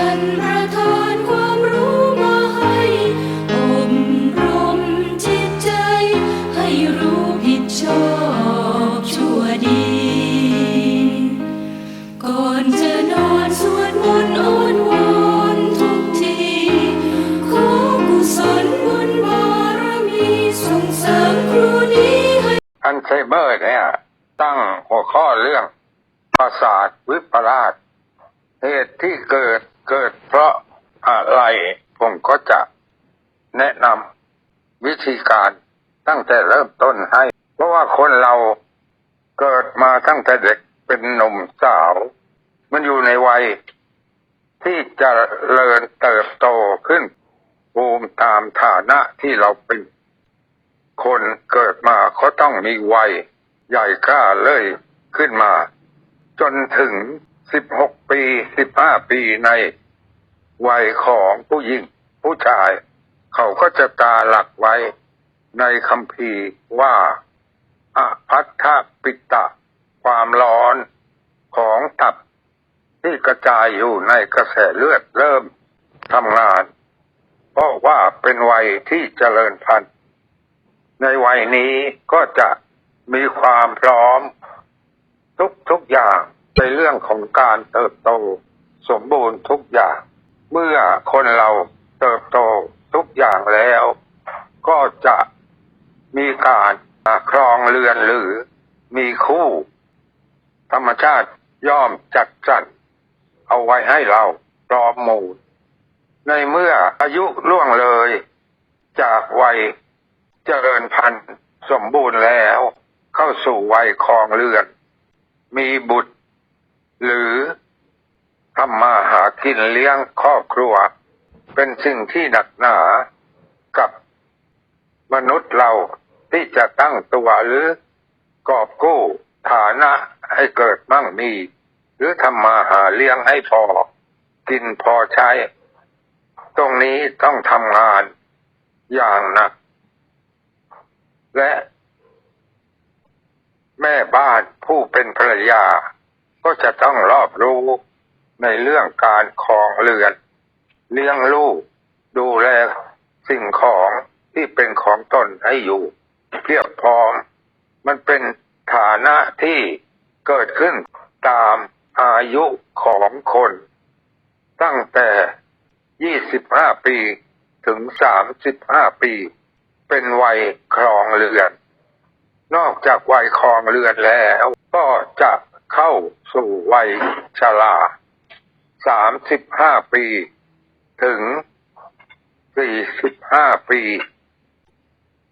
ท่านประ ตั้งแต่เริ่มต้นให้ เพราะว่าคนเราเกิดมาตั้งแต่เด็กเป็นหนุ่มสาว มันอยู่ในวัย ที่จะเริญเติบโตขึ้นภูมิตามฐานะที่เราเป็น คนเกิดมาเขาต้องมีวัย ใหญ่กล้าเลยขึ้นมา จนถึงสิบหกปีสิบห้าปีในวัยของผู้หญิงผู้ชาย เขาก็จะตาหลักไว้ ในคำพีว่าอพัทธปิตะ ความร้อนของตับที่กระจายอยู่ในกระแสเลือดเริ่มทำงาน เพราะว่าเป็นวัยที่เจริญพันธุ์ในวัยนี้ก็จะมีความพร้อม ทุกทุกอย่างในเรื่องของการเติบโต สมบูรณ์ทุกอย่าง เมื่อคนเราเติบโตทุกอย่างแล้ว ก็จะ มีการครองเรือนหรือมีคู่ ธรรมชาติย่อมจัดสรรเอาไว้ให้เราพร้อมหมูล ในเมื่ออายุล่วงเลย จากวัยเจริญพันธุ์สมบูรณ์แล้ว เข้าสู่วัยครองเรือน มีบุตร หรือทำมาหากินเลี้ยงครอบครัว เป็นสิ่งที่หนักหนากับมนุษย์เรา ที่จะตั้งตัวหรือกอบกู้ฐานะให้เกิดมั่งมี หรือทำมาหาเลี้ยงให้พอ กินพอใช้ ตรงนี้ต้องทำงานอย่างหนัก และ แม่บ้านผู้เป็นภรรยา ก็จะต้องรอบรู้ในเรื่องการครองเรือน เลี้ยงลูก ดูแลสิ่งของที่เป็นของตนให้อยู่ เพียบพร้อม มันเป็นฐานะที่เกิดขึ้นตามอายุของคน ตั้งแต่ 25 ปีถึง 35 ปี เป็นวัยครองเรือน นอกจากวัยครองเรือนแล้ว ก็จะเข้าสู่วัยชรา35 ปี ถึง 45 ปี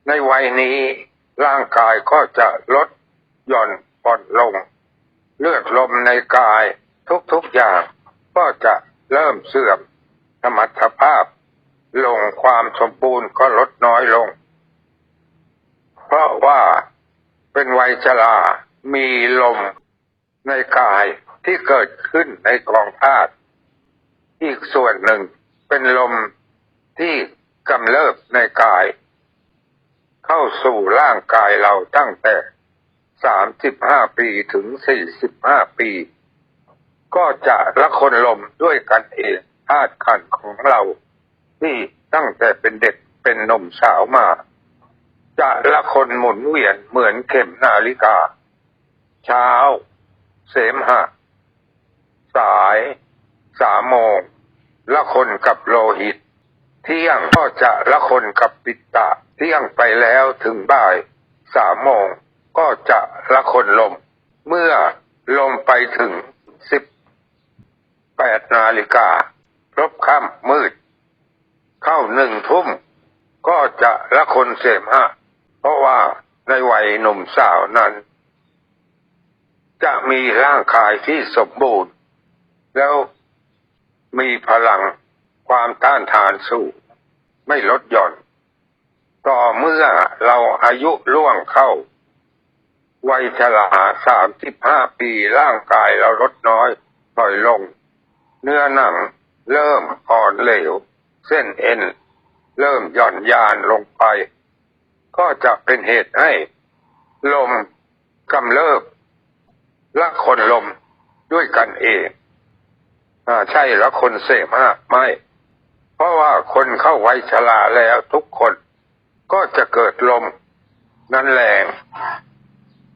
ในวัยนี้ร่างกายก็จะลดหย่อนผ่อนลง เลือดลมในกายทุกๆอย่างก็จะเริ่มเสื่อมสมรรถภาพ ลงความสมบูรณ์ก็ลดน้อยลง เพราะว่าเป็นวัยชรามีลมในกายที่เกิดขึ้นในกองธาตุอีกส่วนหนึ่งเป็นลมที่กำเริบในกาย เข้าสู่ร่างกายเราตั้งแต่35ปีถึง45ปี ก็จะละคนลมด้วยกันเองธาตุขันของเราที่ตั้งแต่เป็นเด็กเป็นหนุ่มสาวมา จะละคนหมุนเวียนเหมือนเข็มนาฬิกา เช้า เสมหะ สาย สามโมงละคนกับโลหิต เที่ยงก็จะละคนกับปิตตะ เที่ยงไปแล้วถึงบ่ายสามโมงก็จะละคนลม เมื่อลมไปถึงสิบแปดนาฬิการบค่ำมืด เข้าหนึ่งทุ่ม ก็จะละคนเสมหะ เพราะว่าในวัยหนุ่มสาวนั้น จะมีร่างกายที่สมบูรณ์ แล้วมีพลังความต้านทานสูงไม่ลดหย่อน ต่อเมื่อเราอายุล่วงเข้า วัยชราสามสิบห้าปีร่างกายเราลดน้อยถอยลง เนื้อหนังเริ่มอ่อนเหลว เส้นเอ็น เริ่มหย่อนยานลงไป ก็จะเป็นเหตุให้ ลมกำเริบและคนลมด้วยกันเองอใช่แล้วคนเสพมากไม่ เพราะว่าคนเข้าวัยชราแล้วทุกคน ก็จะเกิดลมนั้นแรง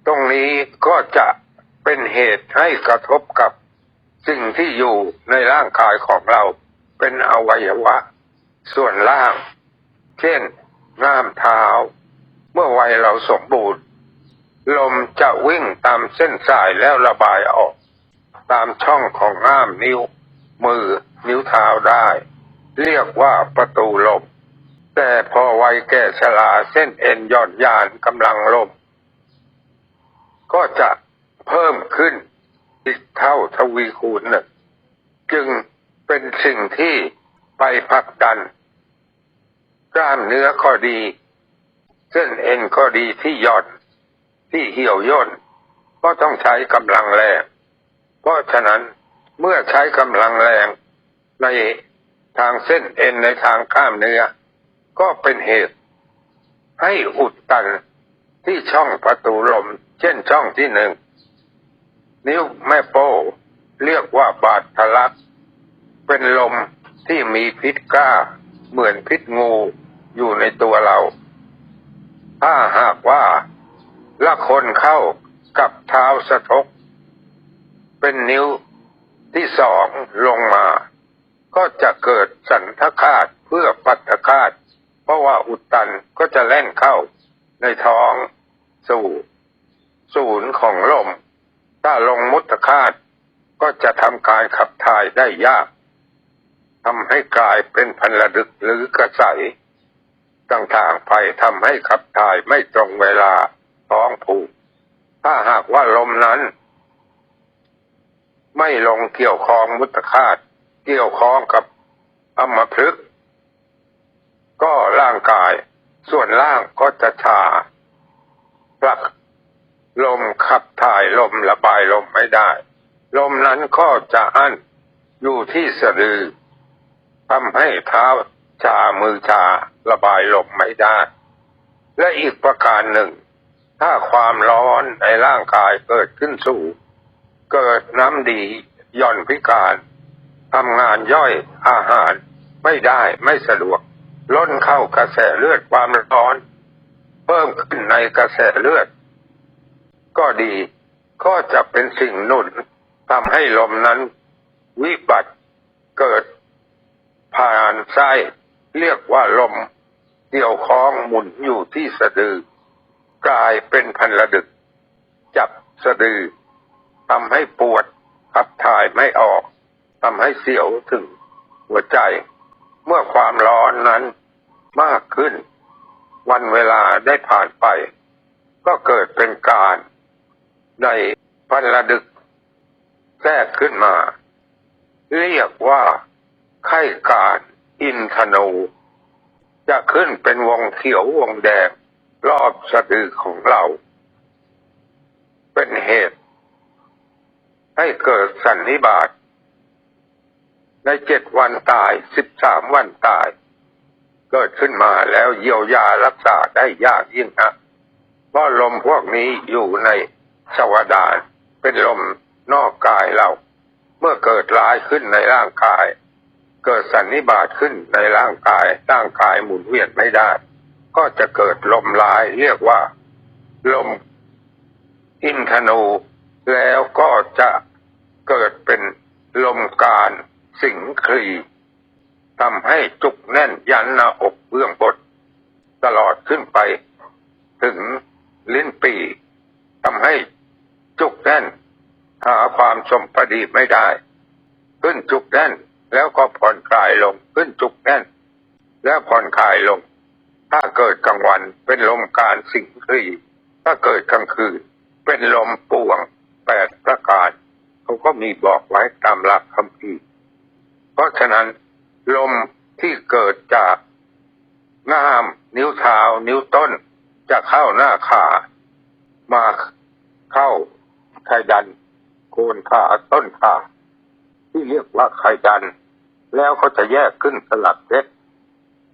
ตรงนี้ก็จะเป็นเหตุให้กระทบกับสิ่งที่อยู่ในร่างกายของเราเป็นอวัยวะ ส่วนล่าง เช่นง่ามเท้า เมื่อวัยเราสมบูรณ์ ลมจะวิ่งตามเส้นสายแล้วระบายออก ตามช่องของง่ามนิ้ว มือนิ้วเท้าได้ เรียกว่าประตูลม แต่พอวัยแก่ชราเส้นเอ็นย่อนยานกำลังลมก็จะเพิ่มขึ้นอีกเท่าทวีคูณหนึ่งจึงเป็นสิ่งที่ไปผลักดัน กล้ามเนื้อก็ดี เส้นเอ็นก็ดีที่หย่อนที่เหี่ยวย่นก็ต้องใช้กำลังแรง เพราะฉะนั้นเมื่อใช้กำลังแรงในทางเส้นเอ็นในทางกล้ามเนื้อ ก็เป็นเหตุ ให้อุดตันที่ช่องประตูลม เช่นช่องที่หนึ่ง นิ้วแม่โป้เรียกว่าบาดทะลัก เป็นลมที่มีพิษกล้า เหมือนพิษงูอยู่ในตัวเรา ถ้าหากว่าละคนเข้ากับเท้าสะทก เป็นนิ้วที่สองลงมา ก็จะเกิดสันทคาตเพื่อปัตตคาต เพราะว่าอุดตันก็จะแล่นเข้าในท้อง สู่ศูนย์ของลม ถ้าลงมุตคาตก็จะทำการขับถ่ายได้ยากทำให้กลายเป็นพันระดึกหรือกระใสต่างๆไปทำให้ขับถ่ายไม่ตรงเวลาท้องผูก ถ้าหากว่าลมนั้น ไม่ลงเกี่ยวข้องมุตคาตเกี่ยวข้องกับอมพฤกษ์ ก็ร่างกาย ส่วนล่างก็จะชาผลักลมขับถ่ายลมระบายลมไม่ได้ ลมนั้นก็จะอั้นอยู่ที่สะดือทำให้เท้าชามือชาระบายลมไม่ได้ และอีกประการหนึ่ง ถ้าความร้อนในร่างกายเกิดขึ้นสูงเกิดน้ำดีหย่อนพิการทำงานย่อยอาหารไม่ได้ไม่สะดวก ล้นเข้ากระแสเลือดความร้อน เพิ่มขึ้นในกระแสเลือด ก็ดีก็จะเป็นสิ่งหนุนทำให้ลมนั้น วิบัติเกิด ผ่านไส้เรียกว่าลมเกี่ยวคล้องหมุนอยู่ที่สะดือ กลายเป็นพันระดึก จับสะดือทำให้ปวดขับถ่ายไม่ออกทำให้เสียวถึงหัวใจ เมื่อความร้อนนั้นมากขึ้น วันเวลาได้ผ่านไป ก็เกิดเป็นการในพันระดึกแทรกขึ้นมา เรียกว่าไข้การอินทนู จะขึ้นเป็นวงเขียววงแดงรอบสะดือของเรา เป็นเหตุ ให้เกิดสันนิบาต ในเจ็ดวันตายสิบสามวันตาย เกิดขึ้นมาแล้วเยียวยารักษาได้ยากยิ่งนะเพราะลมพวกนี้อยู่ในสวดานเป็นลมนอกกายเรา เมื่อเกิดร้ายขึ้นในร่างกาย เกิดสันนิบาตขึ้นในร่างกาย ร่างกายหมุนเวียนไม่ได้ ก็จะเกิดลมร้ายเรียกว่า ลมอินทนูแล้วก็จะเกิดเป็นลมการ สิงคลีทำให้จุกแน่นยันหน้าอกเบื้องบนตลอดขึ้นไป ถึงลิ้นปีทำให้จุกแน่น หาความสมพอดีไม่ได้ ขึ้นจุกแน่นแล้วก็ผ่อนคลายลงขึ้นจุกแน่น แล้วผ่อนคลายลง ถ้าเกิดกลางวันเป็นลมการสิงคลีถ้าเกิดกลางคืนเป็นลมป่วงแปดประการ เขาก็มีบอกไว้ตามหลักคำพี เพราะฉะนั้นลมที่เกิดจากง่ามนิ้วเท้านิ้วต้น จะเข้าหน้าขามาเข้าไข่ดัน โคนขาต้นขาที่เรียกว่าไข่ดัน แล้วเขาจะแยกขึ้นสลักเพชร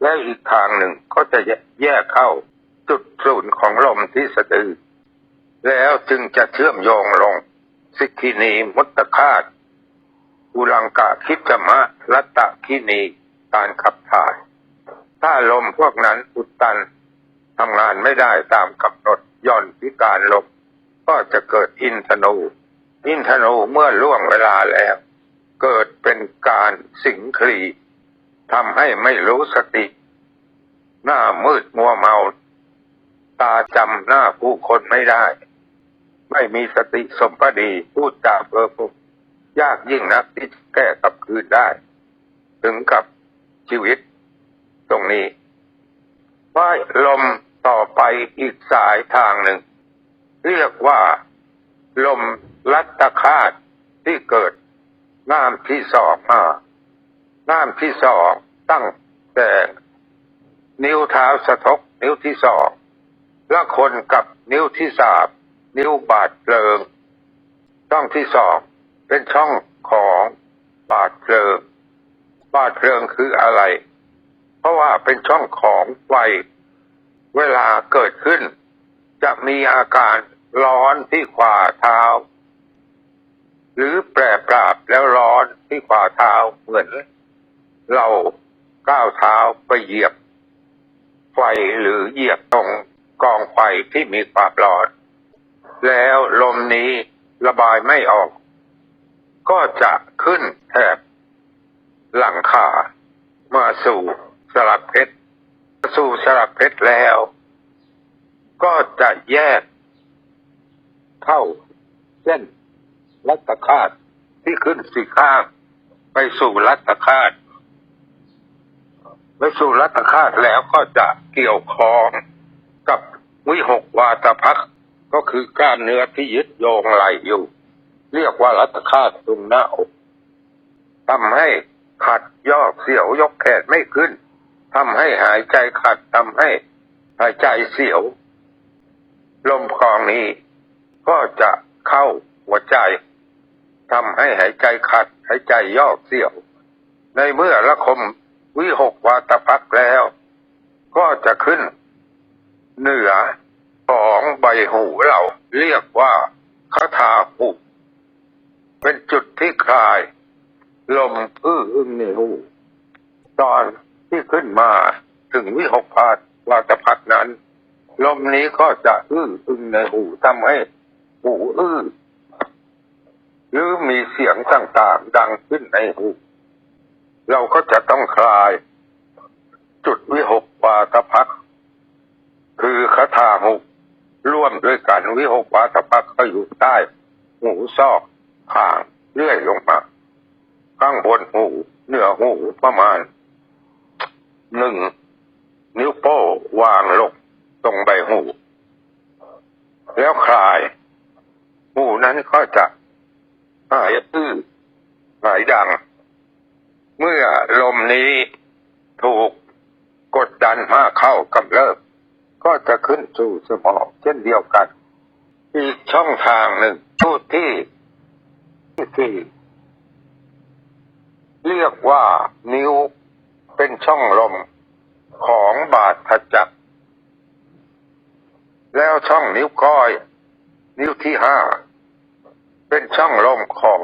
และอีกทางหนึ่งก็จะแยกเข้าจุดศูนย์ของลมที่สะดือ แล้วจึงจะเชื่อมโยงลงสิกินีมุตตคาต อุลังกาคิจมะรัตตะคินีการขับถ่าย ถ้าลมพวกนั้นอุดตันทำงานไม่ได้ตามกำหนดย่อนพิการลมก็จะเกิดอินทนูอินทนูเมื่อล่วงเวลาแล้ว เกิดเป็นการสิงคลีทำให้ไม่รู้สติ หน้ามืดมัวเมา ตาจำหน้าผู้คนไม่ได้ ไม่มีสติสมปดีพูดจาเพ้อฟุ้ง ยากยิ่งนักที่จะแก้กลับคืนได้ ถึงกับชีวิต ตรงนี้ว่าลมต่อไปอีกสายทางหนึ่ง เรียกว่า ลมลัตตคาตที่เกิดน้ำที่สองมาน้ำที่สองตั้งแต่นิ้วเท้าสะทกนิ้วที่สองและคนกับนิ้วที่สามนิ้วบาดเพลิงช่องที่สอง เป็นช่องของบาดเพลิง บาดเพลิงคืออะไร เพราะว่าเป็นช่องของไฟ เวลาเกิดขึ้น จะมีอาการร้อนที่ขวาเท้า หรือแปรปราบแล้วร้อนที่ขวาเท้าเหมือน เราก้าวเท้าไปเหยียบ ไฟหรือเหยียบตรงกองไฟที่มีความร้อน แล้วลมนี้ระบายไม่ออก ก็จะขึ้นแถบหลังคามาสู่สลักเพชรสู่สลักเพชรแล้ว ก็จะแยกเข้าเส้นรัตคาตที่ขึ้นสี่ข้างไปสู่รัตคาตไปสู่รัตคาตแล้วก็จะเกี่ยวข้องกับวิหกวาตพักก็คือก้ามเนื้อที่ยึดโยงไหลอยู่ เรียกว่ารัตคาตตรงหน้าอกทำให้ขัดยอกเสียวยกแขนไม่ขึ้นทำให้หายใจขัดทำให้หายใจเสียว ลมคลองนี้ก็จะเข้าหัวใจทำให้หายใจขัดหายใจยอกเสียว ในเมื่อละคมวิหกวาตพักแล้ว ก็จะขึ้น เหนือของใบหูเราเรียกว่าคาถาหู เป็นจุดที่คลาย ลมอื้ออึงในหูตอนที่ขึ้นมาถึงวิหกพาตวาตพักนั้น ลมนี้ก็จะอื้ออึงในหูทำให้หูอื้อหรือมีเสียงต่างๆ ดังขึ้นในหู เราก็จะต้องคลาย จุดวิหกวาตพักคือคาถาหุร่วมด้วยกันวิหกวาตพักก็อยู่ใต้หูซอก ข้าเลื่อยลงมาข้างบนหูเหนือหูประมาณหนึ่งนิ้วโป้วางลงตรงใบหู แล้วคลายหูนั้นก็จะหายตื้อหายดัง เมื่อลมนี้ถูกกดดันมากเข้ากำเริบก็จะขึ้นสู่สมองเช่นเดียวกัน อีกช่องทางหนึ่งทูตที่ ที่สี่เรียกว่านิ้วเป็นช่องลมของบาดทะจักแล้วช่องนิ้วก้อย นิ้วที่ห้าเป็นช่องลมของ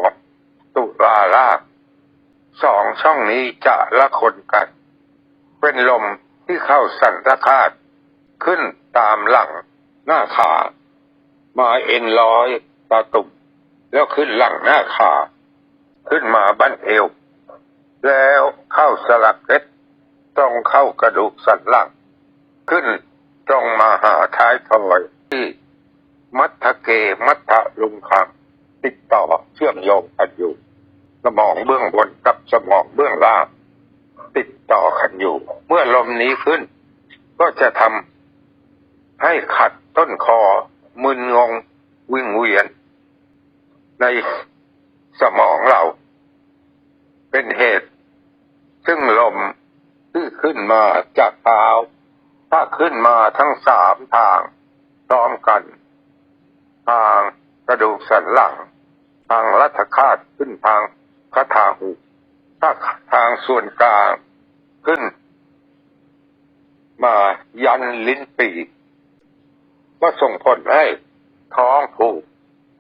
ตุลาลากสองช่องนี้จะละคนกัน เป็นลมที่เข้าสันตะคาตขึ้นตามหลังหน้าขา มาเอ็นร้อยตาตุ่ม แล้วขึ้นหลังหน้าขา ขึ้นมาบั้นเอว แล้วเข้าสลักเพชรตรงเข้ากระดูกสันหลัง ขึ้นตรงมาหาท้ายทอยที่มัทเกมัทธลุงคังติดต่อเชื่อมโยงกันอยู่ สมองเบื้องบนกับสมองเบื้องล่าง ติดต่อกันอยู่ เมื่อลมนี้ขึ้น ก็จะทำให้ขัดต้นคอมึนงงวิ่งเวียน ในสมองเรา เป็นเหตุ ซึ่งลมที่ขึ้นมาจากเท้า ถ้าขึ้นมาทั้งสามทางพร้อมกัน ทางกระดูกสันหลัง ทางรัฐคาตขึ้นทางคาถาหูถ้าทางส่วนกลางขึ้น มายันลิ้นปี ก็ส่งผลให้ท้องผูก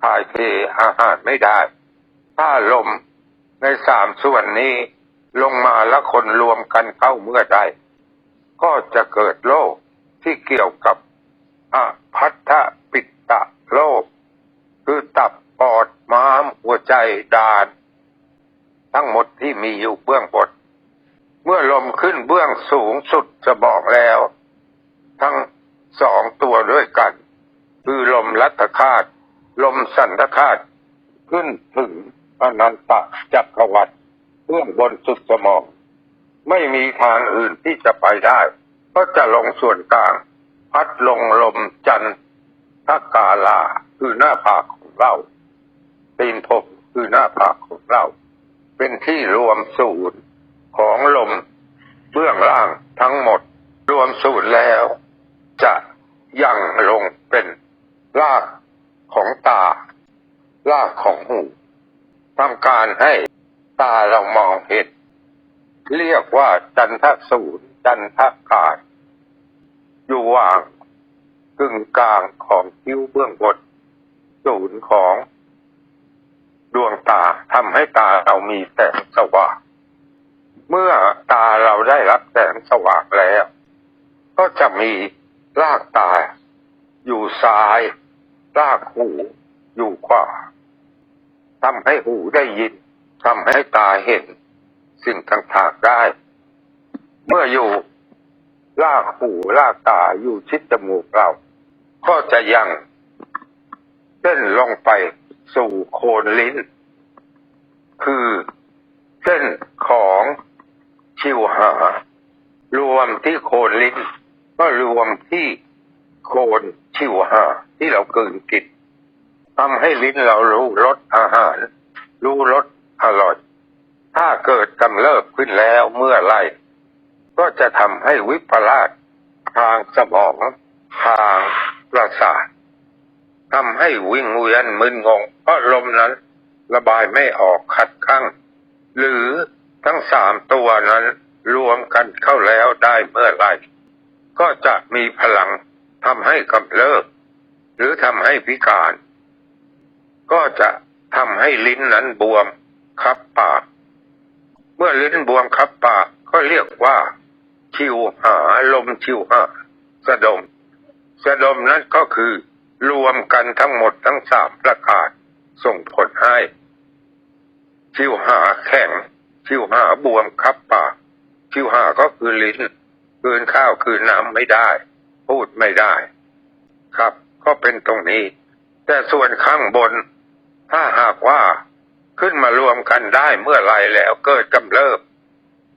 ถ่ายเทอาหารไม่ได้ ถ้าลมในสามส่วนนี้ลงมาแล้วคนรวมกันเข้าเมื่อใดก็จะเกิดโรคที่เกี่ยวกับอพัทธปิตตะโรคคือตับปอดม้ามหัวใจดาน ทั้งหมดที่มีอยู่เบื้องบนเมื่อลมขึ้นเบื้องสูงสุดจะบอกแล้ว ทั้งสองตัวด้วยกัน คือลมรัตคาต ลมสันตคาตขึ้นถึงอนันตจักรวรรดิเบื้องบนสุดสมอง ไม่มีทางอื่นที่จะไปได้ ก็จะลงส่วนกลาง พัดลงลมจันทกาลาคือหน้าผากของเราตีนผมคือหน้าผากของเรา เป็นที่รวมศูนย์ของลมเบื้องล่างทั้งหมด รวมศูนย์แล้ว จะยังลงเป็นราก ของตา รากของหูทำการให้ตาเรามองเห็น เรียกว่าจันทศูนย์จันทกาศอยู่ว่างกึ่งกลางของคิ้วเบื้องบนศูนย์ของดวงตาทำให้ตาเรามีแสงสว่าง เมื่อตาเราได้รับแสงสว่างแล้ว ก็จะมีรากตาอยู่ซ้าย รากหูอยู่ขวาทำให้หูได้ยินทำให้ตาเห็น สิ่งต่างๆได้ เมื่ออยู่รากหูรากตาอยู่ชิดจมูกเรา ก็จะยังเส้นลงไปสู่โคนลิ้น คือเส้นของชิวหารวมที่โคนลิ้น ก็รวมที่ โคนชิวหาที่เรากลืนกินทำให้ลิ้นเรารู้รสอาหาร รู้รสอร่อย ถ้าเกิดกำเริบขึ้นแล้วเมื่อไรก็จะทำให้วิปลาสทางสมอง ทางประสาททำให้วิ่งเวียนมึนงงเพราะลมนั้น ระบายไม่ออกขัดข้างหรือทั้งสามตัวนั้นรวมกันเข้าแล้วได้เมื่อไรก็จะมีพลัง ทำให้กำเริบหรือทำให้พิการ ก็จะทำให้ลิ้นนั้นบวมคับปาก เมื่อลิ้นบวมคับปากก็เรียกว่า ชิวหาลมชิวหาสะดม สะดมนั้นก็คือ รวมกันทั้งหมดทั้งสามประการส่งผลให้ ชิวหาแข็ง ชิวหาบวมคับปาก ชิวหาก็คือลิ้นคืนข้าวคืนน้ำไม่ได้ พูดไม่ได้ ครับ ก็เป็นตรงนี้ แต่ส่วนข้างบน ถ้าหากว่าขึ้นมารวมกันได้เมื่อไรแล้วเกิดกำเริบ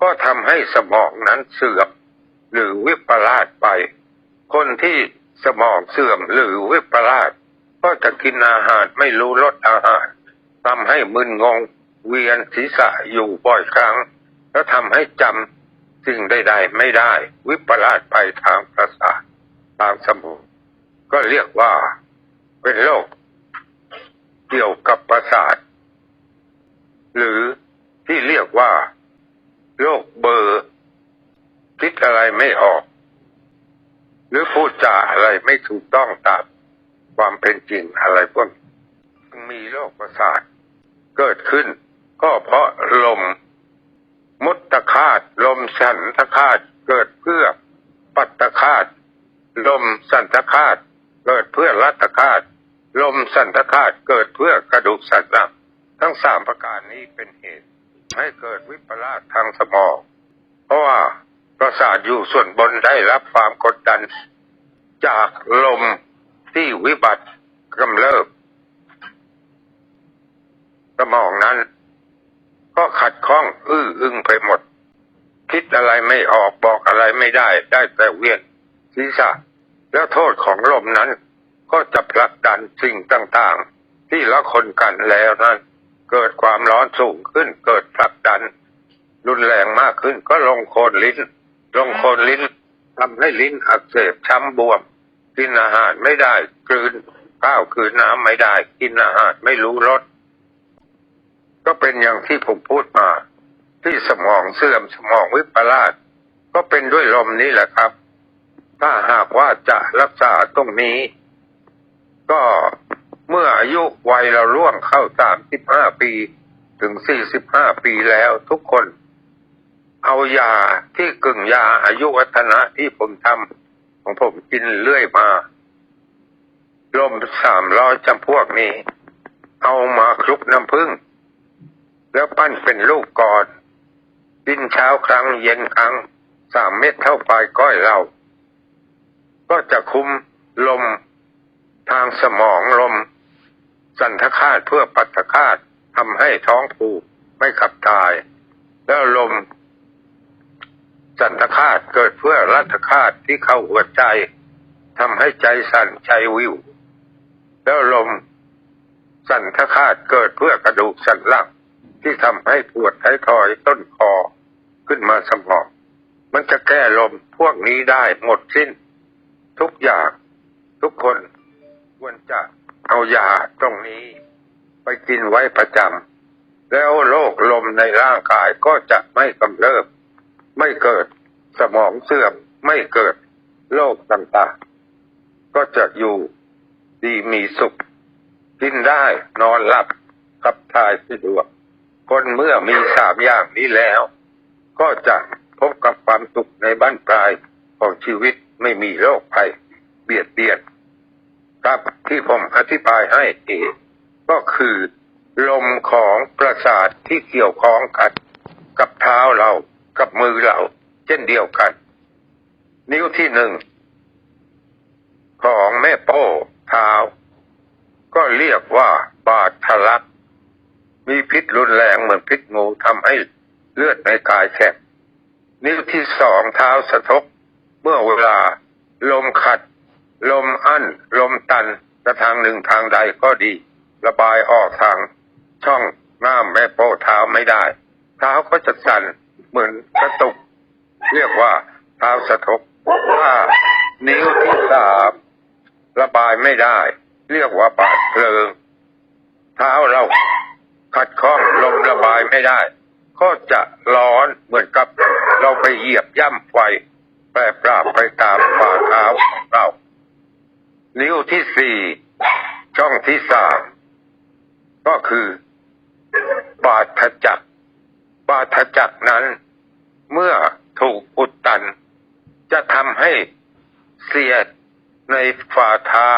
ก็ทำให้สมองนั้นเสื่อม หรือวิปลาสไป คนที่สมองเสื่อมหรือวิปลาสก็จะกินอาหารไม่รู้รสอาหารทำให้มึนงง เวียนศีรษะอยู่บ่อยครั้ง แล้วทำให้จำสิ่งใดๆไม่ได้ วิปลาสไปทางประสาท ทางสมองก็เรียกว่าเป็นโรคเกี่ยวกับประสาท หรือที่เรียกว่าโรคเบอร์คิดอะไรไม่ออก หรือพูดจาอะไรไม่ถูกต้องตามความเป็นจริงอะไรพวกมีโรคประสาท เกิดขึ้น ก็เพราะลมมุตตคาตลมสันตคาตเกิดเพื่อปัตตคาต ลมสันตคาตเกิดเพื่อรัตคาตลมสันตคาตเกิดเพื่อกระดูกสันหลังทั้งสามประการนี้เป็นเหตุ ให้เกิดวิปลาสทางสมอง เพราะว่าประสาทอยู่ส่วนบนได้รับความกดดัน จากลมที่วิบัติกำเริบสมองนั้น ก็ขัดข้องอื้ออึงไปหมด คิดอะไรไม่ออกบอกอะไรไม่ได้ ได้แต่เวียนศีรษะ แล้วโทษของลมนั้น ก็จะผลักดันสิ่งต่างๆ ที่ละคนกันแล้วนั้น เกิดความร้อนสูงขึ้นเกิดผลักดัน รุนแรงมากขึ้นก็ลงโคนลิ้น ลงโคนลิ้นทำให้ลิ้นอักเสบช้ำบวม กินอาหารไม่ได้กลืนข้าวกลืนน้ำไม่ได้ กินอาหารไม่รู้รสก็เป็นอย่างที่ผมพูดมา ที่สมองเสื่อมสมองวิปลาสก็เป็นด้วยลมนี้แหละครับ ถ้าหากว่าจะรักษาตรงนี้ ก็เมื่ออายุวัยเราล่วงเข้าสามสิบห้าปีถึงสี่สิบห้าปีแล้วทุกคน เอายาที่กึ่งยาอายุวัฒนะที่ผมทำของผมกินเรื่อยมาลมสามร้อยจำพวกนี้ เอามาคลุกน้ำผึ้งแล้วปั้นเป็นลูกกอนกินเช้าครั้งเย็นครั้งสามเม็ดเท่าปลายก้อยเรา ก็จะคุมลม ทางสมองลม สันทคาตเพื่อปัสสคาตทำให้ท้องผูกไม่ขับถ่าย แล้วลม สันทคาตเกิดเพื่อรัตคาตที่เข้าหัวใจทำให้ใจสั่นใจวิว แล้วลม สันทคาตเกิดเพื่อกระดูกสันหลังที่ทำให้ปวดท้ายทอยต้นคอขึ้นมาสมอง มันจะแก้ลมพวกนี้ได้หมดสิ้น ทุกอย่าง ทุกคนควรจะเอายาตรงนี้ ไปกินไว้ประจำแล้วโรคลมในร่างกายก็จะไม่กำเริบ ไม่เกิดสมองเสื่อมไม่เกิดโรคต่างๆ ก็จะอยู่ดีมีสุข กินได้นอนหลับขับถ่ายสะดวก คนเมื่อมีสามอย่างนี้แล้ว ก็จะพบกับความสุขในบ้านปลายของชีวิต ไม่มีโรคภัยเบียดเบียนครับที่ผมอธิบายให้เองก็คือ ลมของประสาทที่เกี่ยวข้องกัน กับเท้าเรากับมือเรา เช่นเดียวกัน นิ้วที่หนึ่งของแม่โป้เท้า ก็เรียกว่าบาดทะลัก มีพิษรุนแรงเหมือนพิษงูทำให้เลือดในกายแข็งนิ้วที่สองเท้าสะทก มื่อเวลา ลมขัด ลมอั้น ลมตันจะทางหนึ่งทางใดก็ดี ระบายออกทางช่องง่ามแม่โป้เท้าไม่ได้ เท้าก็จะสั่นเหมือนกระตุก เรียกว่าเท้าสะทกถ้านิ้วที่สามระบายไม่ได้ เรียกว่าบาดเพลิง เท้าเราขัดข้องลมระบายไม่ได้ ก็จะร้อนเหมือนกับเราไปเหยียบย่ำไฟ แปรปราบไปตามฝ่าเท้าเรา นิ้วที่สี่ช่องที่สามก็คือ บาดทะจักบาดทะจักนั้น เมื่อถูกอุดตัน จะทำให้เสียดในฝ่าเท้า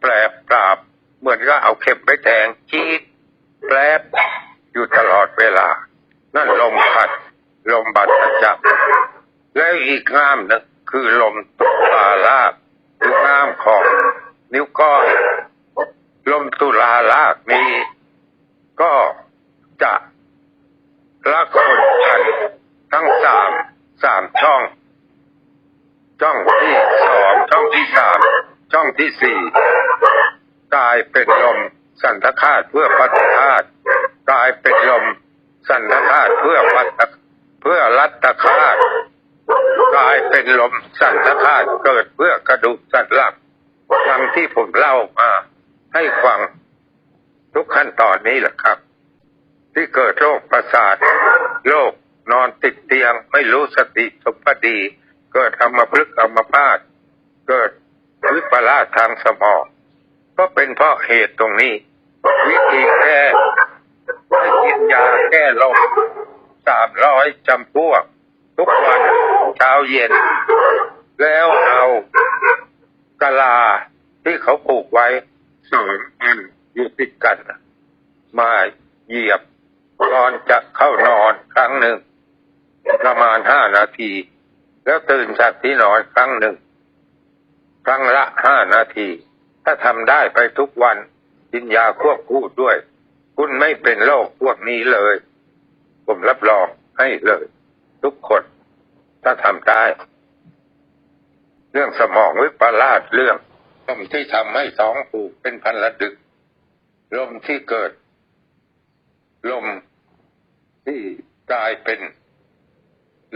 แปรปราบ เหมือนก็เอาเข็มไปแทงจี๊ดแปรบอยู่ตลอดเวลา นั่นลมขัด ลมบาดทะจัก แล้วอีกง่ามหนึงคือลมตุลาลากหรือง่ามของนิ้วก้อยลมตุลาลากนี้ ก็จะละคนทันทั้งสามสามช่อง ช่องที่สองช่องที่สามช่องที่สี่กลายเป็นลมสันทคาตเพื่อปัสคาตกลายเป็นลมสันทคาตเพื่อปัสเพื่อรัตคาต กลายเป็นลมสันทคาตเกิดเพื่อกระดูกสันหลักดังที่ผมเล่ามาให้ฟังทุกขั้นตอนนี้แหละครับ ที่เกิดโรคประสาทโรคนอนติดเตียงไม่รู้สติสมปดี เกิดอัมพฤกษ์อัมพาตเกิดวิปลาสทางสมองก็เป็นเพราะเหตุตรงนี้ วิธีแก้ให้กินยาแก้โรคสามร้อยจำพวก ทุกวัน เช้าเย็น แล้วเอากะลาที่เขาปลูกไว้สองอันอยู่ติดกัน มาเหยียบก่อนจะเข้านอนครั้งหนึ่ง ประมาณห้านาที แล้วตื่นจากที่นอนครั้งหนึ่ง ครั้งละห้านาที ถ้าทำได้ไปทุกวันกินยาควบคู่ด้วย คุณไม่เป็นโรคพวกนี้เลย ผมรับรองให้เลย ทุกคน ถ้าทำได้ เรื่องสมองวิปลาสเรื่องลมที่ทำให้ท้องผูกเป็นพันละดึก ลมที่เกิด ลมที่กลายเป็น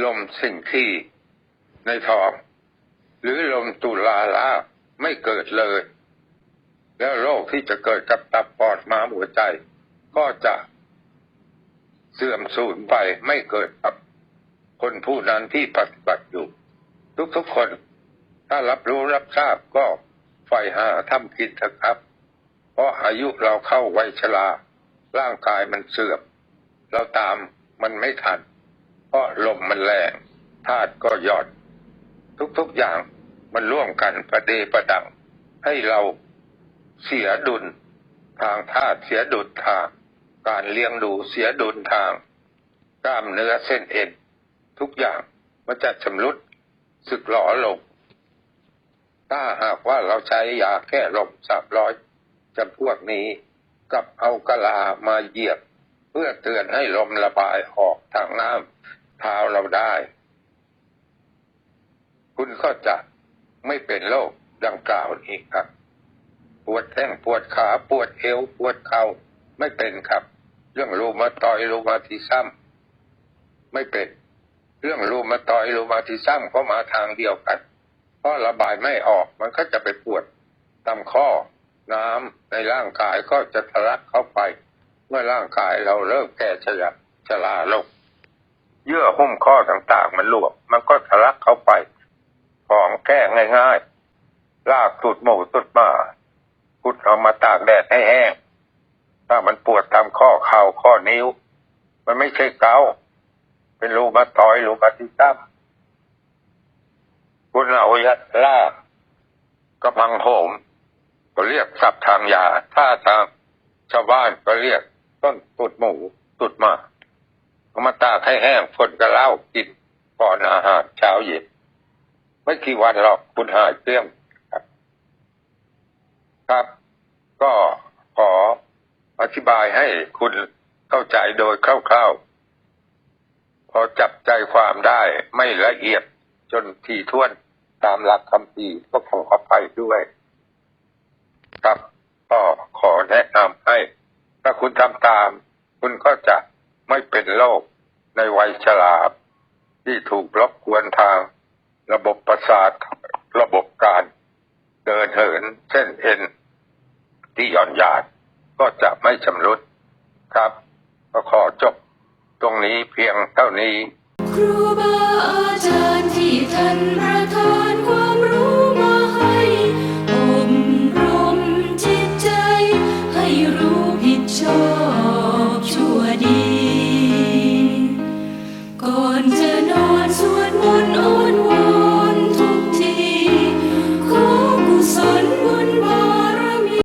ลมสิ่งที่ในท้อง หรือลมตุลาลาไม่เกิดเลย แล้วโรคที่จะเกิดกับตับปอดม้าหัวใจ ก็จะเสื่อมสูญไปไม่เกิดกับ คนผู้นั้นที่ปฏิบัติอยู่ ทุกๆคน ถ้ารับรู้รับทราบก็ใฝ่หาทำกินเถอะครับ เพราะอายุเราเข้าวัยชรา ร่างกายมันเสื่อม เราตามมันไม่ทัน เพราะลมมันแรงธาตุก็หยอนทุกๆอย่างมันร่วมกันประเดประดัง ให้เราเสียดุล ทางธาตุเสียดุลทาง การเลี้ยงดูเสียดุลทางกล้ามเนื้อเส้นเอ็น ทุกอย่างมันจะชำรุดสึกหลอลง ถ้าหากว่าเราใช้ยาแก้ลมสามร้อยจำพวกนี้กับเอากะลามาเหยียบ เพื่อเตือนให้ลมระบายออกทางน้ำเท้าเราได้ คุณก็จะไม่เป็นโรคดังกล่าวนี้ครับ ปวดแข้งปวดขาปวดเอวปวดเข่าไม่เป็นครับ เรื่องรูมาตอยรูมาติซัมไม่เป็น เรื่องรูมาตอยรูมาติซัมก็มาทางเดียวกัน เพราะระบายไม่ออกมันก็จะไปปวดตามข้อน้ำในร่างกายก็จะทะลักเข้าไป เมื่อร่างกายเราเริ่มแก่ชราชราลงเยื่อหุ้มข้อต่างๆ มันหลวมมันก็ทะลักเข้าไป ของแก้ง่ายๆ ลากสุดหมูสุดหมาพุดเอามาตากแดดให้แห้ง ถ้ามันปวดตามข้อเข่าข้อนิ้ว มันไม่ใช่เกา เป็นรูมาตอยรูมาติซัมคุณเอายัดลากกำลังโหม ก็เรียกศัพท์ทางยา ถ้าทางชาวบ้านก็เรียก ต้นตุดหมูตุดหมาเอามาตากให้แห้งฝนก็เหล้ากินก่อนอาหารเช้าเย็นไม่กี่วันหรอกคุณหายเปรี้ยงครับ ครับ ก็ขออธิบายให้คุณเข้าใจโดยคร่าวๆ อจับใจความได้ไม่ละเอียดจนทีท่วนตามหลักคำพีก็ขออภัยด้วย ครับก็ขอแนะนำให้ ถ้าคุณทำตาม คุณก็จะไม่เป็นโรคในวัยชราที่ถูกรบกวนทาง ระบบประสาทระบบการ เดินเหินเส้นเอ็น ที่หย่อนยานก็จะไม่ชำรุดครับ ก็ขอจบ ตรงนี้เพียงเท่านี้ ครูบาอาจารย์ที่ท่านประทานความ